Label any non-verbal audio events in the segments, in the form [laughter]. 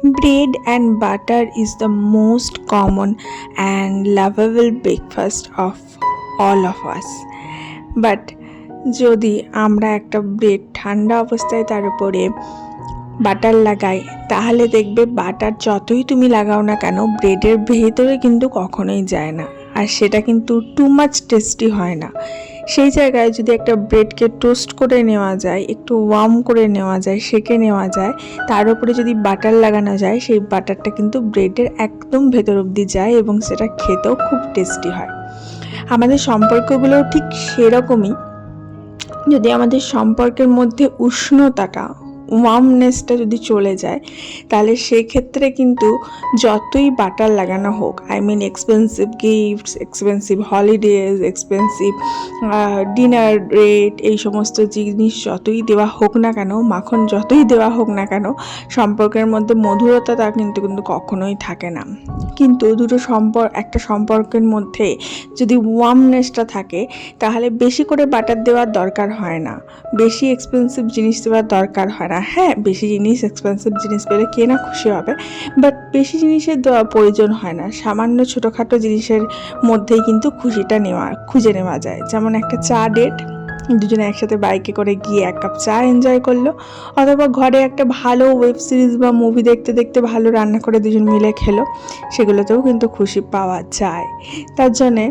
Bread and butter is the most common and lovable breakfast of all of us. But যদি আমরা একটা bread ঠান্ডা অবস্থায় তার উপরে বাটার লাগাই, তাহলে দেখবে বাটার যতই তুমি লাগাও না কেন ব্রেডের ভেতরে কিন্তু কখনোই যায় না আর সেটা কিন্তু টু মাচ টেস্টি হয় না সেই জায়গায় যদি একটা ব্রেডকে টোস্ট করে নেওয়া যায়, একটু ওয়ার্ম করে নেওয়া যায়, সেঁকে নেওয়া যায়, তার উপরে যদি বাটার লাগানো যায়, সেই বাটারটা কিন্তু ব্রেডের একদম ভেতর অবধি যায় এবং সেটা খেতেও খুব টেস্টি হয়। আমাদের সম্পর্কগুলোও ঠিক সেরকমই। যদি আমাদের সম্পর্কের মধ্যে উষ্ণতাটা ওয়ার্মনেসটা যদি চলে যায়, তাহলে সেক্ষেত্রে কিন্তু যতই বাটার লাগানো হোক I mean expensive gifts expensive holidays expensive dinner date এই সমস্ত জিনিস যতই দেওয়া হোক না কেন, মাখন যতই দেওয়া হোক না কেন, সম্পর্কের মধ্যে মধুরতা তা কিন্তু কিন্তু কখনোই থাকে না। কিন্তু দুটো সম্পর্ক একটা সম্পর্কের মধ্যে যদি ওয়ার্মনেসটা থাকে, তাহলে বেশি করে বাটার দেওয়ার দরকার হয় না। বেশি এক্সপেন্সিভ জিনিস দেওয়ার দরকার হয় না। হ্যাঁ বেশি জিনিস এক্সপেন্সিভ জিনিস পেলে কে না খুশি হবে বাট বেশি জিনিসের প্রয়োজন হয় না। সামান্য ছোটোখাটো জিনিসের মধ্যেই কিন্তু খুশিটা নেওয়া, খুঁজে নেওয়া যায়। যেমন একটা চা ডেট দুজনে একসাথে বাইকে করে গিয়ে এক কাপ চা এনজয় করল, অথবা ঘরে একটা ভালো ওয়েব সিরিজ বা মুভি দেখতে দেখতে ভালো রান্না করে দুজন মিলে খেলো, সেগুলোতেও কিন্তু খুশি পাওয়া যায়। তার জন্যে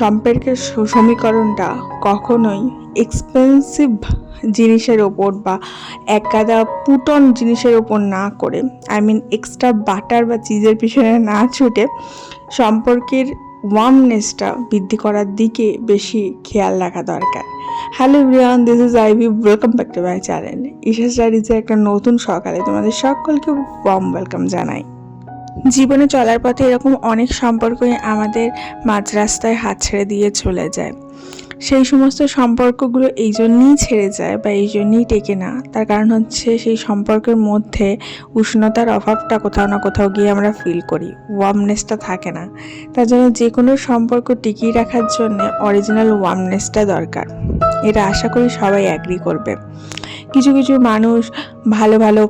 সম্পর্কের সমীকরণটা কখনোই এক্সপেন্সিভ জিনিসের ওপর বা একাদা পুটন জিনিসের ওপর না করে আই মিন এক্সট্রা বাটার বা চিজের পিছনে না ছুটে সম্পর্কের ওয়ার্মনেসটা বৃদ্ধি করার দিকে বেশি খেয়াল রাখা দরকার। Hello everyone this is Ivy welcome back to my channel Isha স্টাডিজের একটা নতুন সকালে তোমাদের সকলকে ওয়ার্ম ওয়েলকাম জানাই। জীবনে চলার পথে এরকম অনেক সম্পর্কই আমাদের মাঝ রাস্তায় হাত ছেড়ে দিয়ে চলে যায়। সেই সমস্ত সম্পর্কগুলো এই জন্যই ছেড়ে যায় বা এই জন্যই টেকে না। তার কারণ হচ্ছে সেই সম্পর্কের মধ্যে উষ্ণতার অভাবটা কোথাও না কোথাও গিয়ে আমরা ফিল করি ওয়ার্মনেসটা থাকে না। তার জন্য যে কোনো সম্পর্ক টিকিয়ে রাখার জন্য অরিজিনাল ওয়ার্মনেসটা দরকার। এটা আশা করি সবাই অ্যাগ্রি করবে। কিছু কিছু মানুষ ভালো ভালো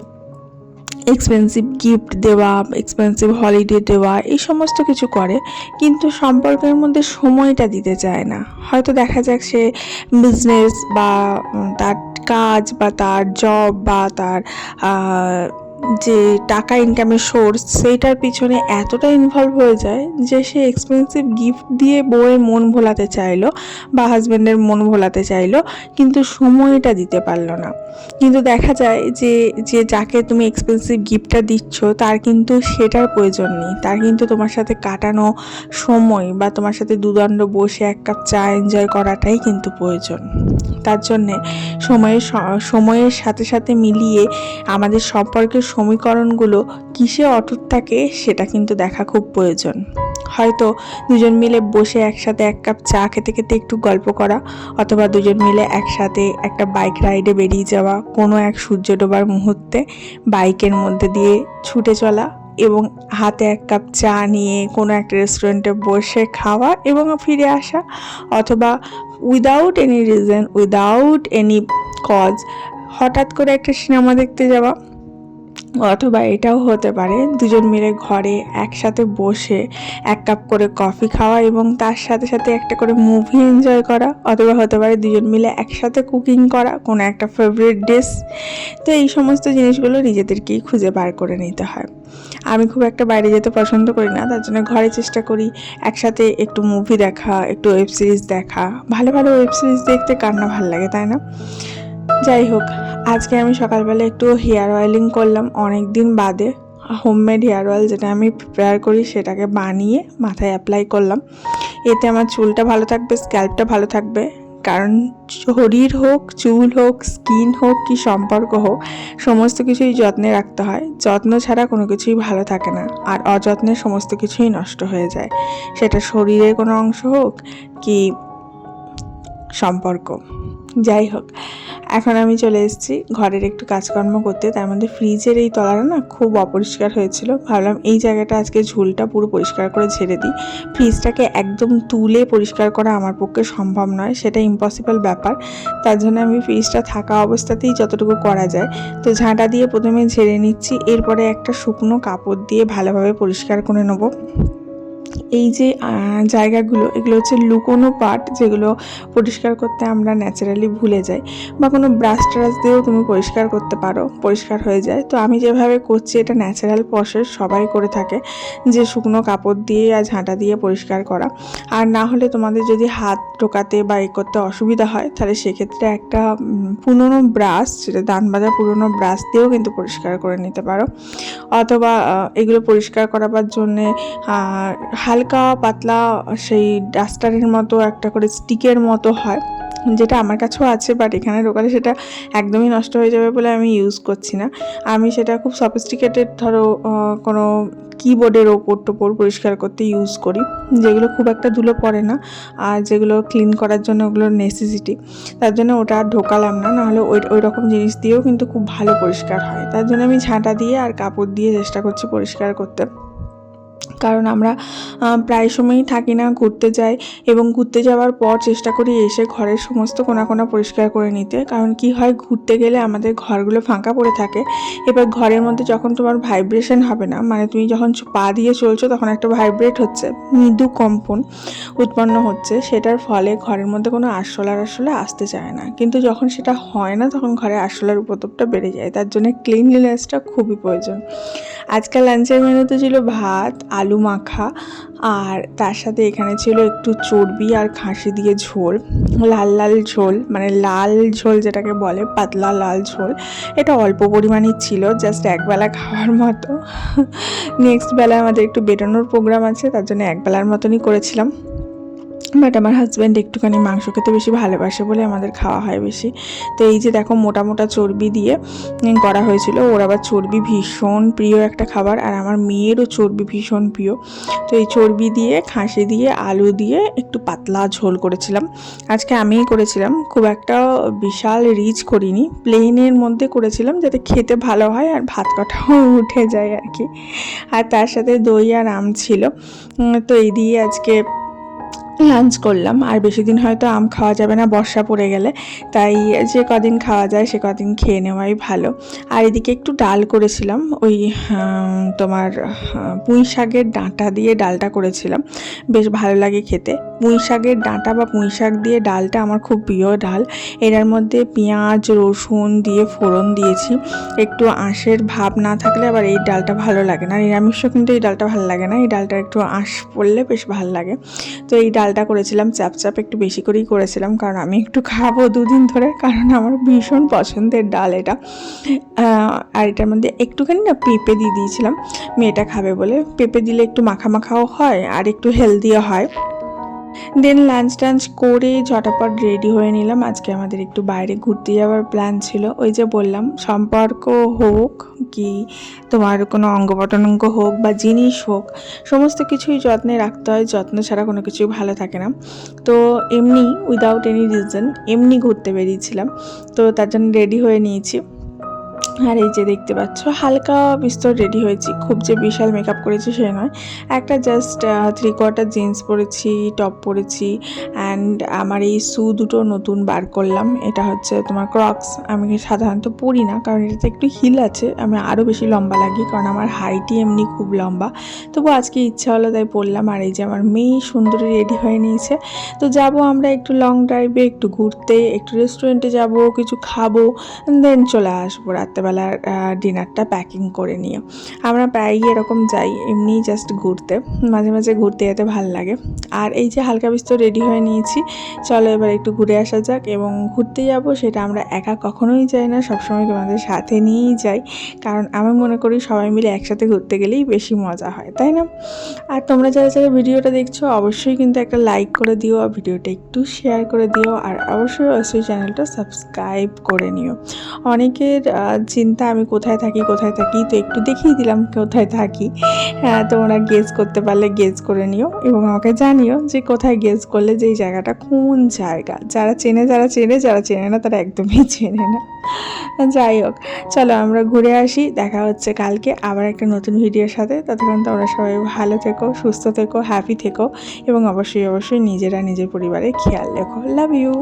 এক্সপেন্সিভ গিফট দেওয়া এক্সপেন্সিভ হলিডে দেওয়া, এই সমস্ত কিছু করে, কিন্তু সম্পর্কের মধ্যে সময়টা দিতে চায় না। হয়তো দেখা যাক সে বিজনেস বা তার কাজ বা তার জব বা তার যে টাকা ইনকামের সোর্স সেইটার পিছনে এতটা ইনভলভ হয়ে যায় যে সে এক্সপেন্সিভ গিফট দিয়ে বউয়ের মন ভোলাতে চাইলো বা হাজব্যান্ডের মন ভোলাতে চাইলো, কিন্তু সময়টা দিতে পারল না। কিন্তু দেখা যায় যে যে যাকে তুমি এক্সপেন্সিভ গিফটটা দিচ্ছ, তার কিন্তু সেটার প্রয়োজন নেই। তার কিন্তু তোমার সাথে কাটানো সময় বা তোমার সাথে দুদণ্ড বসে এক কাপ চা এনজয় করাটাই কিন্তু প্রয়োজন। তার জন্যে সময়ের সময়ের সাথে সাথে মিলিয়ে আমাদের সম্পর্কের সমীকরণগুলো কিসে অটুট থাকে সেটা কিন্তু দেখা খুব প্রয়োজন। হয়তো দুজন মিলে বসে একসাথে এক কাপ চা খেতে খেতে একটু গল্প করা অথবা দুজন মিলে একসাথে একটা বাইক রাইডে বেরিয়ে যাওয়া কোনো এক সূর্য ডোবার মুহূর্তে বাইকের মধ্যে দিয়ে ছুটে চলা এবং হাতে এক কাপ চা নিয়ে কোনো একটা রেস্টুরেন্টে বসে খাওয়া এবং ফিরে আসা অথবা without any reason without any cause হঠাৎ করে একটা সিনেমা দেখতে যাওয়া। অথবা এটাও হতে পারে, দুজন মিলে ঘরে একসাথে বসে এক কাপ করে কফি খাওয়া এবং তার সাথে সাথে একটা করে মুভি এনজয় করা, অথবা হতে পারে দুজন মিলে একসাথে কুকিং করা, কোনো একটা ফেভারিট ডিশ তো এই সমস্ত জিনিসগুলো নিজেদেরকেই খুঁজে বার করে নিতে হয়। আমি খুব একটা বাইরে যেতে পছন্দ করি না, তার জন্য ঘরে চেষ্টা করি একসাথে একটু মুভি দেখা, একটু ওয়েব সিরিজ দেখা। ভালো ভালো ওয়েব সিরিজ দেখতে কার না ভালো লাগে, তাই না? যাই হোক, আজকে আমি সকালবেলা একটু হেয়ার অয়েলিং করলাম অনেক দিন বাদে। হোমমেড হেয়ার অয়েল যেটা আমি প্রিপেয়ার করি সেটাকে বানিয়ে মাথায় অ্যাপ্লাই করলাম। এতে আমার চুলটা ভালো থাকবে স্ক্যাল্পটা ভালো থাকবে। কারণ শরীর হোক, চুল হোক স্কিন হোক, কি সম্পর্ক হোক, সমস্ত কিছুই যত্নে রাখতে হয়। যত্ন ছাড়া কোনো কিছুই ভালো থাকে না। আর অযত্নে সমস্ত কিছুই নষ্ট হয়ে যায়। সেটা শরীরের কোনো অংশ হোক, কি সম্পর্ক। যাই হোক এখন আমি চলে এসেছি ঘরের একটু কাজকর্ম করতে। তার মধ্যে ফ্রিজের এই তলাটা না খুব অপরিষ্কার হয়েছিল। ভাবলাম এই জায়গাটা আজকে ঝুলটা পুরো পরিষ্কার করে ঝেড়ে দিই। ফ্রিজটাকে একদম তুলে পরিষ্কার করা আমার পক্ষে সম্ভব নয়, সেটা ইম্পসিবল ব্যাপার। তার জন্য আমি ফ্রিজটা থাকা অবস্থাতেই যতটুকু করা যায়। তো ঝাঁটা দিয়ে প্রথমে ঝেড়ে নিচ্ছি, এরপরে একটা শুকনো কাপড় দিয়ে ভালোভাবে পরিষ্কার করে নেব। এই যে জায়গাগুলো, এগুলো হচ্ছে লুকোনো পার্ট যেগুলো পরিষ্কার করতে আমরা ন্যাচারালি ভুলে যাই বা কোনো ব্রাশ ট্রাশ দিয়েও তুমি পরিষ্কার করতে পারো, পরিষ্কার হয়ে যায়। তো আমি যেভাবে করছি এটা ন্যাচারাল প্রসেস সবাই করে থাকে যে শুকনো কাপড় দিয়ে আর ঝাঁটা দিয়ে পরিষ্কার করা। আর না হলে তোমাদের যদি হাত ঢোকাতে বা এ করতে অসুবিধা হয়, তাহলে সেক্ষেত্রে একটা পুরনো ব্রাশ, যেটা দান বাজা পুরনো ব্রাশ দিয়েও কিন্তু পরিষ্কার করে নিতে পারো। অথবা এগুলো পরিষ্কার করাবার জন্যে হালকা, পাতলা, সেই ডাস্টারের মতো একটা করে স্টিকের মতো হয়, যেটা আমার কাছেও আছে বাট এখানে ঢোকালে সেটা একদমই নষ্ট হয়ে যাবে বলে আমি ইউজ করছি না। আমি সেটা খুব সফিস্টিকেটেড ধরো কোনো কিবোর্ডের ওপর টোপর পরিষ্কার করতে ইউজ করি, যেগুলো খুব একটা ধুলো পড়ে না, আর যেগুলো ক্লিন করার জন্য ওগুলো নেসেসিটি তার জন্য ওটা আর ঢোকালাম না, নাহলে ওই ওই রকম জিনিস দিয়েও কিন্তু খুব ভালো পরিষ্কার হয়। তার জন্য আমি ঝাঁটা দিয়ে আর কাপড় দিয়ে চেষ্টা করছি পরিষ্কার করতে। কারণ আমরা প্রায় সময়ই থাকি না, ঘুরতে যাই এবং ঘুরতে যাওয়ার পর চেষ্টা করি এসে ঘরের সমস্ত কোনা কোনা পরিষ্কার করে নিতে। কারণ কি হয়, ঘুরতে গেলে আমাদের ঘরগুলো ফাঁকা পড়ে থাকে। এবার ঘরের মধ্যে যখন তোমার ভাইব্রেশন হবে না মানে তুমি যখন পা দিয়ে চলছো তখন একটা ভাইব্রেট হচ্ছে, মৃদু কম্পন উৎপন্ন হচ্ছে। সেটার ফলে ঘরের মধ্যে কোনো আরশোলা আরশোলা আসতে চায় না। কিন্তু যখন সেটা হয় না, তখন ঘরে আরশোলার উপদ্রবটা বেড়ে যায়। তার জন্য ক্লিনলিনেসটা খুবই প্রয়োজন। আজকাল লাঞ্চের মেনুতে ছিল ভাত, আলু মাখা, আর তার সাথে এখানে ছিল একটু চর্বি আর খাসি দিয়ে ঝোল, লাল লাল ঝোল মানে লাল ঝোল যেটাকে বলে, পাতলা লাল ঝোল। এটা অল্প পরিমাণেই ছিল জাস্ট একবেলা খাওয়ার মতো। নেক্সট বেলা আমাদের একটু বেরোনোর প্রোগ্রাম আছে, তার জন্য একবেলার মতনই করেছিলাম। বাট আমার হাজব্যান্ড একটুখানি মাংস খেতে বেশি ভালোবাসে বলে আমাদের খাওয়া হয় বেশি। তো এই যে দেখো মোটা মোটা চর্বি দিয়ে করা হয়েছিল। ওর আবার চর্বি ভীষণ প্রিয় একটা খাবার, আর আমার মেয়েরও চর্বি ভীষণ প্রিয়। তো এই চর্বি দিয়ে, খাসি দিয়ে, আলু দিয়ে একটু পাতলা ঝোল করেছিলাম। আজকে আমিই করেছিলাম। খুব একটা বিশাল রিচ করিনি। প্লেনের মধ্যে করেছিলাম যাতে খেতে ভালো হয় আর ভাত কটাও [laughs] উঠে যায় আর কি। আর তার সাথে দই আর আম ছিল। তো এই দিয়ে আজকে লাঞ্চ করলাম, আর বেশি দিন হয়তো আম খাওয়া যাবে না, বর্ষা পড়ে গেলে। তাই যে কদিন খাওয়া যায়, সে কদিন খেয়ে নেওয়াই ভালো। আর এদিকে একটু ডাল করেছিলাম, ওই তোমার পুঁই শাকের ডাঁটা দিয়ে ডালটা করেছিলাম। বেশ ভালো লাগে খেতে। পুঁই শাকের ডাঁটা বা পুঁই শাক দিয়ে ডালটা আমার খুব প্রিয় ডাল। এটার মধ্যে পেঁয়াজ, রসুন দিয়ে ফোড়ন দিয়েছি। একটু আঁশের ভাব না থাকলে আবার এই ডালটা ভালো লাগে না। নিরামিষও কিন্তু এই ডালটা ভালো লাগে না। এই ডালটা একটু আঁশ পড়লে বেশ ভালো লাগে। তো এই ডালটা করেছিলাম চাপ চাপ একটু বেশি করেই করেছিলাম, কারণ আমি একটু খাব দুদিন ধরে, কারণ আমার ভীষণ পছন্দের ডাল এটা। আর এটার মধ্যে একটুখানি না পেঁপে দিয়ে দিয়েছিলাম, মেয়েটা খাবে বলে। পেঁপে দিলে একটু মাখা মাখাও হয় আর একটু হেলদিও হয়। দেন লাঞ্চ টাঞ্চ করে ঝটাপট রেডি হয়ে নিলাম। আজকে আমাদের একটু বাইরে ঘুরতে যাওয়ার প্ল্যান ছিল। ওই যে বললাম, সম্পর্ক হোক কি তোমার কোনো অঙ্গ প্রত্যঙ্গ হোক বা জিনিস হোক, সমস্ত কিছুই যত্নে রাখতে হয়। যত্ন ছাড়া কোনো কিছুই ভালো থাকে না। তো এমনি উইদাউট এনি রিজন এমনি ঘুরতে বেরিয়েছিলাম। তো তার জন্য রেডি হয়ে নিয়েছি। আর এই যে দেখতে পাচ্ছ, হালকা বিস্তর রেডি হয়েছি। খুব যে বিশাল মেকআপ করেছি সে নয়। একটা জাস্ট থ্রি কোয়ার্টার জিন্স পরেছি টপ পরেছি অ্যান্ড আমার এই শু দুটো নতুন বার করলাম। এটা হচ্ছে তোমার ক্রক্স আমি সাধারণত পরি না কারণ এটাতে একটু হিল আছে। আমি আরও বেশি লম্বা লাগি কারণ আমার হাইটই এমনি খুব লম্বা। তবু আজকে ইচ্ছা হলো তাই পরলাম আর এই যে আমার মেয়ে সুন্দরী রেডি হয়ে নিয়েছে। তো যাব আমরা একটু লং ড্রাইভে একটু ঘুরতে, একটু রেস্টুরেন্টে যাব, কিছু খাব দেন চলে আসব রাত্রেবেলার ডিনারটা প্যাকিং করে নিয়ে। আমরা প্রায়ই এরকম যাই, এমনি জাস্ট ঘুরতে। মাঝে মাঝে ঘুরতে যেতে ভালো লাগে। আর এই যে হালকা বিস্তর রেডি হয়ে নিয়েছি, চলো এবার একটু ঘুরে আসা যাক এবং ঘুরতে যাব সেটা আমরা একা কখনোই যাই না, সবসময় তোমাদের সাথে নিয়েই যাই। কারণ আমি মনে করি সবাই মিলে একসাথে ঘুরতে গেলেই বেশি মজা হয়, তাই না? আর তোমরা যারা যারা ভিডিওটা দেখছ, অবশ্যই কিন্তু একটা লাইক করে দিও আর ভিডিওটা একটু শেয়ার করে দিও। আর অবশ্যই অবশ্যই চ্যানেলটা সাবস্ক্রাইব করে নিও। অনেকের যে চিন্তা, আমি কোথায় থাকি কোথায় থাকি, তো একটু দেখিয়ে দিলাম কোথায় থাকি। হ্যাঁ তোমরা গেস করতে পারলে গেস করে নিও এবং আমাকে জানিও যে কোথায় গেস করলে যে এই জায়গাটা কোন জায়গা। যারা চেনে যারা চেনে যারা চেনে না, তারা একদমই চেনে না। যাই হোক, চলো আমরা ঘুরে আসি, দেখা হচ্ছে কালকে আবার একটা নতুন ভিডিওর সাথে। ততক্ষণ তোমরা সবাই ভালো থেকো, সুস্থ থেকো হ্যাপি থেকো এবং অবশ্যই অবশ্যই নিজেরা নিজের পরিবারের খেয়াল রেখো। Love you